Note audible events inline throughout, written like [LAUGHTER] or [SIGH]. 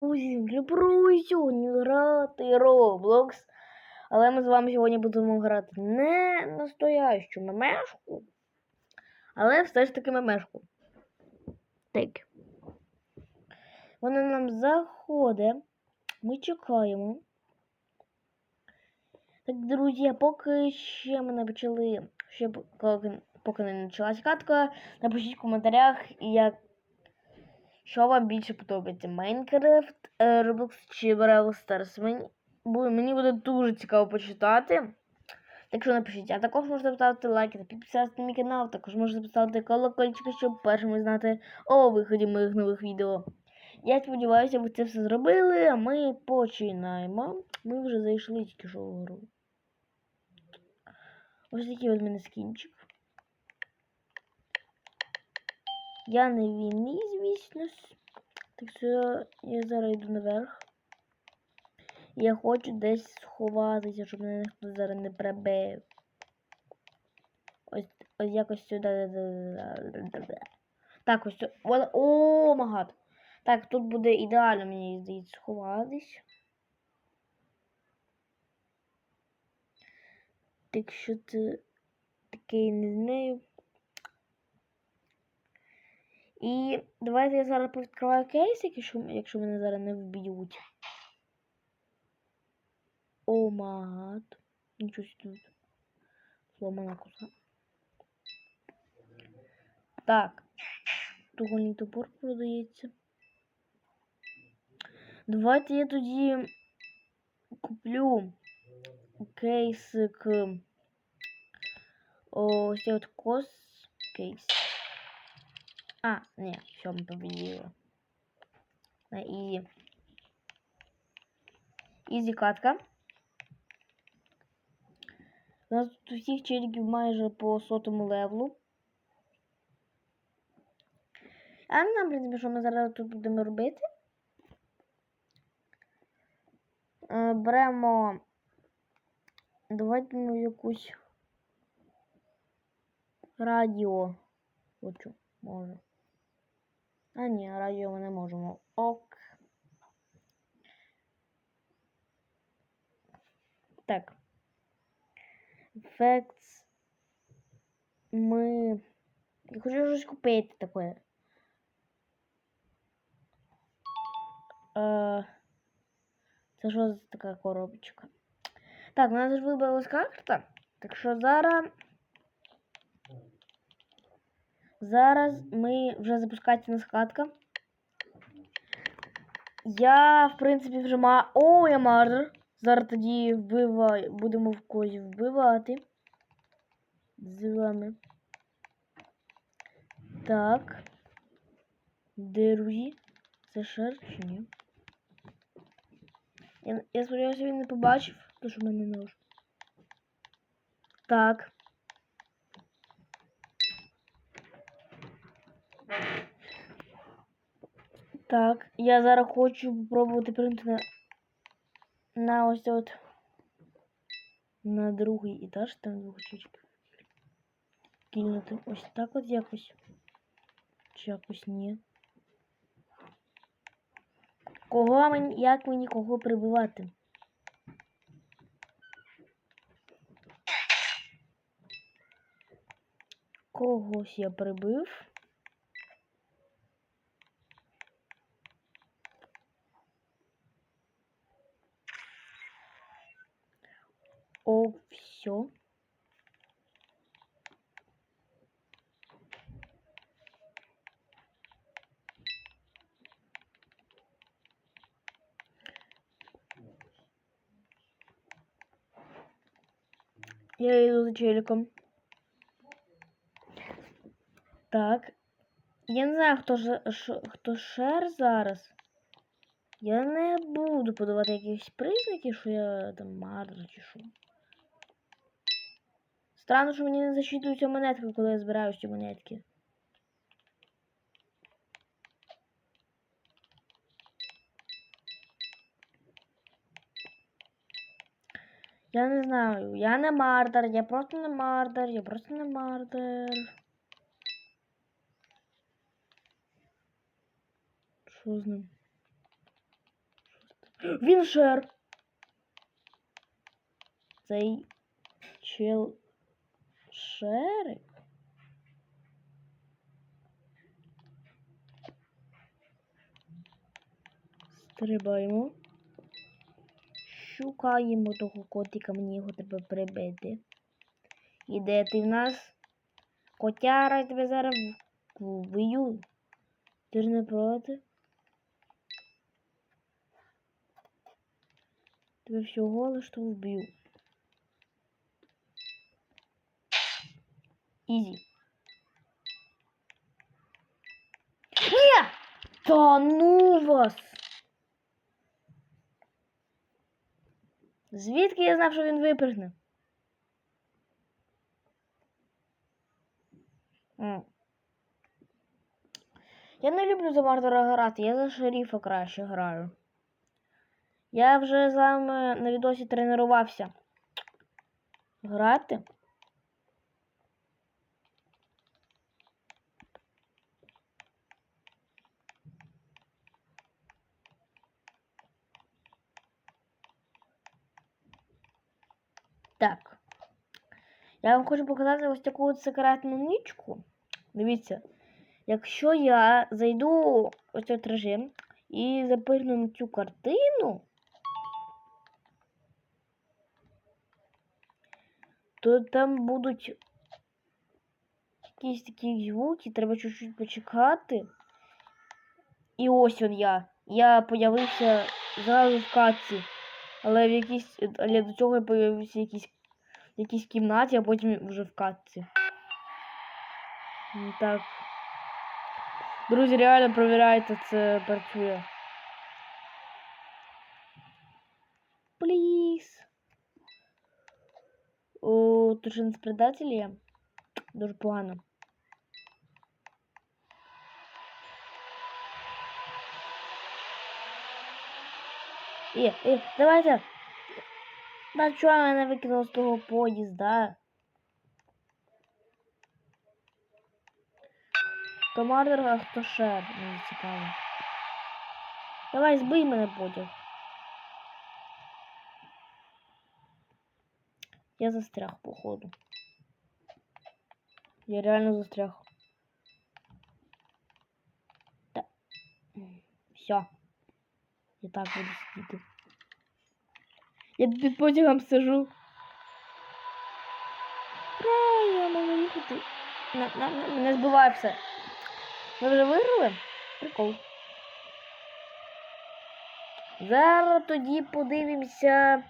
Друзі, пропоную сьогодні грати Roblox. Але ми з вами сьогодні будемо грати не настоящу мемешку, але все ж таки мемешку. Так. Вона нам заходить. Ми чекаємо. Так, друзі, поки ще ми не почали, ще поки, поки не почалась катка, напишіть в коментарях, як що вам більше подобається? Майнкрафт, е, Roblox чи Brawl Stars? Мені, мені буде дуже цікаво почитати. Так що напишіть. А також можете поставити лайки та підписатися на мій канал. Також можете поставити колокольчик, щоб першими знати о виході моїх нових відео. Я сподіваюся, ви це все зробили, а ми починаємо. Ми вже зайшли тільки що в гру. Ось такий от мене скінчик. Я не винний, звісно. Так що я зараз йду наверх. Я хочу десь сховатися, щоб мене ніхто зараз не прибив. Ось, ось якось сюди. Так, ось о, магад. Так, тут буде ідеально, мені здається, сховатись. Так що це таке не знаю. І давайте я зараз повідкриваю кейс, якщо, якщо мене зараз не вб'ють. О магад. Нічого тут. Сломана коса. Так. Тугольний топор продається. Давайте я тоді куплю кейсик. Ось цей от кос кейс. А, не, все, мы победили. На изи. Изи катка. У нас тут у всіх челіків майже по сотому левелу. А знаю, в принципі, що ми зараз тут будемо робити. Е, Беремо. Давайте ну якусь радіо. Хочу, може. А ні, радіо ми не можемо. Ок. Так. Facts. Ми. Я хочу щось купити таке. Е... Це що за така коробочка? Так, у нас ж вибралась карта. Так що зараз. Зараз ми вже запускається катка. Я, в принципі, вже ма. О, я мардер. Зараз тоді вбиваю. Будемо в когось вбивати. З вами. Так. Друзі. Це шер чи ні? Я, я сподіваюся, він не побачив, то що в мене нож. Так. Так, я зараз хочу попробувати прийти на, на ось от на другий етаж, там двох чучків. Кинути. Ось так от якось. Чи якось ні. Кого мені, як мені кого прибивати? Когось я прибив. О, все. Я иду за челиком. Так. Я не знаю, хто ж ш- хто шер зараз. Я не буду подавати якісь признаки, що я там мардер чи. Странно, що мені не зачитуються монетки, коли я збираю ці монетки. Я не знаю, я не мардер, я просто не мардер, я просто не мардер. Що з ним? Він шер. Цей чел шерик. Стрибаємо. Шукаємо того котика, мені його треба прибити. І де ти в нас? Котяра, я тебе зараз вб'ю. Ти ж не проти? Тебе всього лиш то вб'ю. Ізі. Ні! Та ну вас! Звідки я знав, що він випрыгне? Я не люблю за Мардера грати, я за шерифа краще граю. Я вже з вами на відосі тренувався. Грати. Так. Я вам хочу показати ось таку от секретну нічку. Дивіться, якщо я зайду ось цей режим і запирну цю картину, то там будуть якісь такі звуки, треба чуть-чуть почекати. І ось он я. Я появився зразу в катці. Але в якійсь. Але до цього я появився в якійсь, кімнаті, а потім вже в катці. Так. Друзі, реально провіряйте, це працює. Пліз. О, тут же не предателі є. Дуже погано. Е, е, давайте. Да чого мене викинуло з того поїзда? То мардер, а хто шер, мені цікаво. Давай збий мене потяг. Я застряг, походу. Я реально застряг. Да. Все. Я так буду сидіти. Я під потягом сижу. Ура, я можу їхати. На, на, на, не збивай все. Ми вже виграли? Прикол. Зараз тоді подивимося.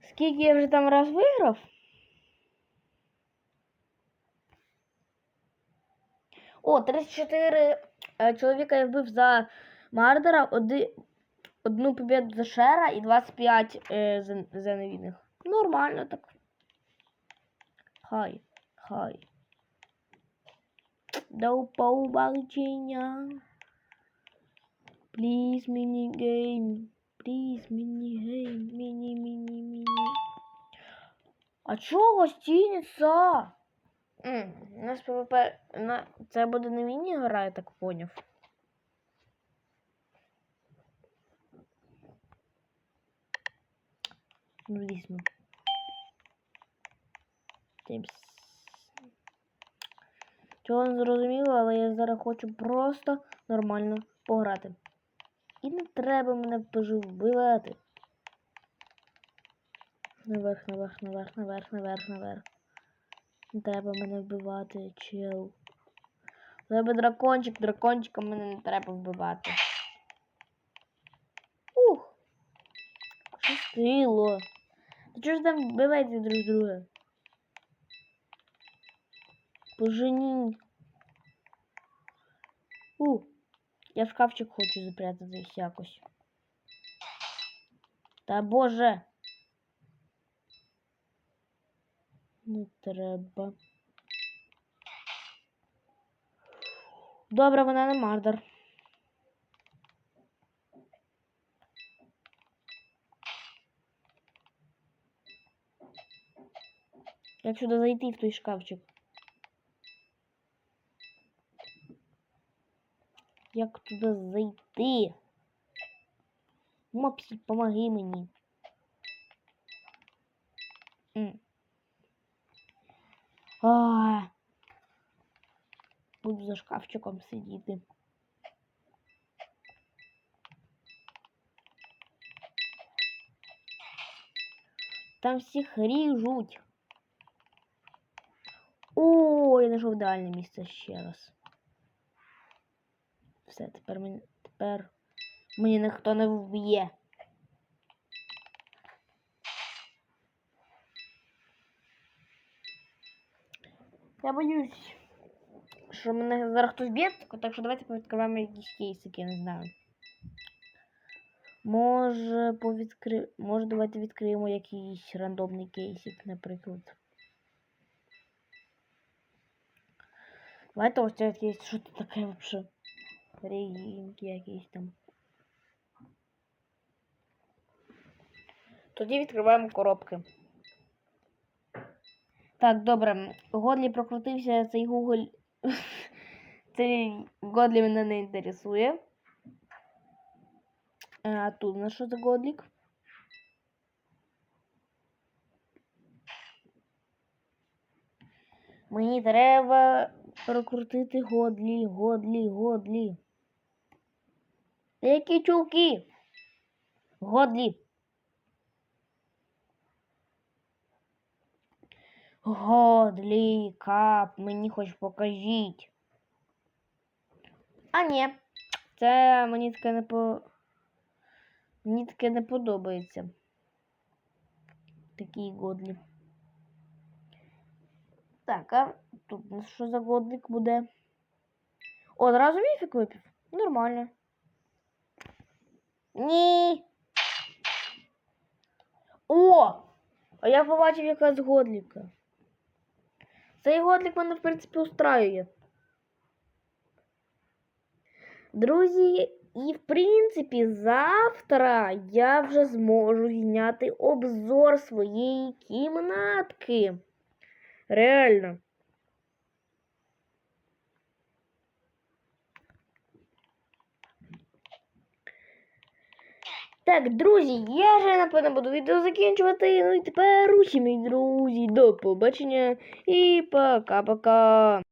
Скільки я вже там раз виграв? О, 34 е, чоловіка я вбив за Мардера, оди, одну победу за Шера і 25 е, за, невинних. Нормально так. Хай, хай. До побачення. Please, міні-гейм. Please, міні-гейм. Міні-міні-міні. А чого гостиниця? У нас ПВП... Це буде не міні-гра, я так поняв. Ну. Тимс. Чого не зрозуміло, але я зараз хочу просто нормально пограти. І не треба мене пожив вбивати. Наверх, наверх, наверх, наверх, наверх, наверх. Не треба мене вбивати, чел. Тебе дракончик, дракончика мене не треба вбивати. Ух! Щастило. Чого ж там вбиваєте друг друга? Поженіть. У, я в шкафчик хочу запрятатись якось. Та боже. Не треба. Добре, вона не мардер. Як сюди зайти в той шкафчик? Як туди зайти? Мопсі, помоги мені. М. А. Буду за шкафчиком сидіти. Там всіх ріжуть. О, я знайшов ідеальне місце ще раз. Все, тепер мені тепер мені ніхто не вб'є. Я боюсь, що мене зараз хтось б'є, так що давайте повідкриваємо якісь кейсики, я не знаю. Може, повідкри... Може, давайте відкриємо якийсь рандомний кейсик, наприклад. Давайте ось це якийсь, що це таке вообще? Регінки якісь там. Тоді відкриваємо коробки. Так, добре. Годлі прокрутився цей Google. [LAUGHS] цей Годлі мене не інтересує. А тут у нас що за Годлік? Мені треба прокрутити Годлі, Годлі, Годлі. Які чулки? Годлі. Годлі, кап, мені хоч покажіть. А ні, це мені таке не по. Мені таке не подобається. Такі годлі. Так, а тут у нас що за годлик буде? Одразу міфік випів. Нормально. Ні. О! А я побачив якраз годліка. Цей годлік мене, в принципі, устраює. Друзі, і в принципі, завтра я вже зможу зняти обзор своєї кімнатки. Реально. Так, друзі, я вже напевно буду відео закінчувати. Ну і тепер усі, мої друзі, до побачення і пока-пока.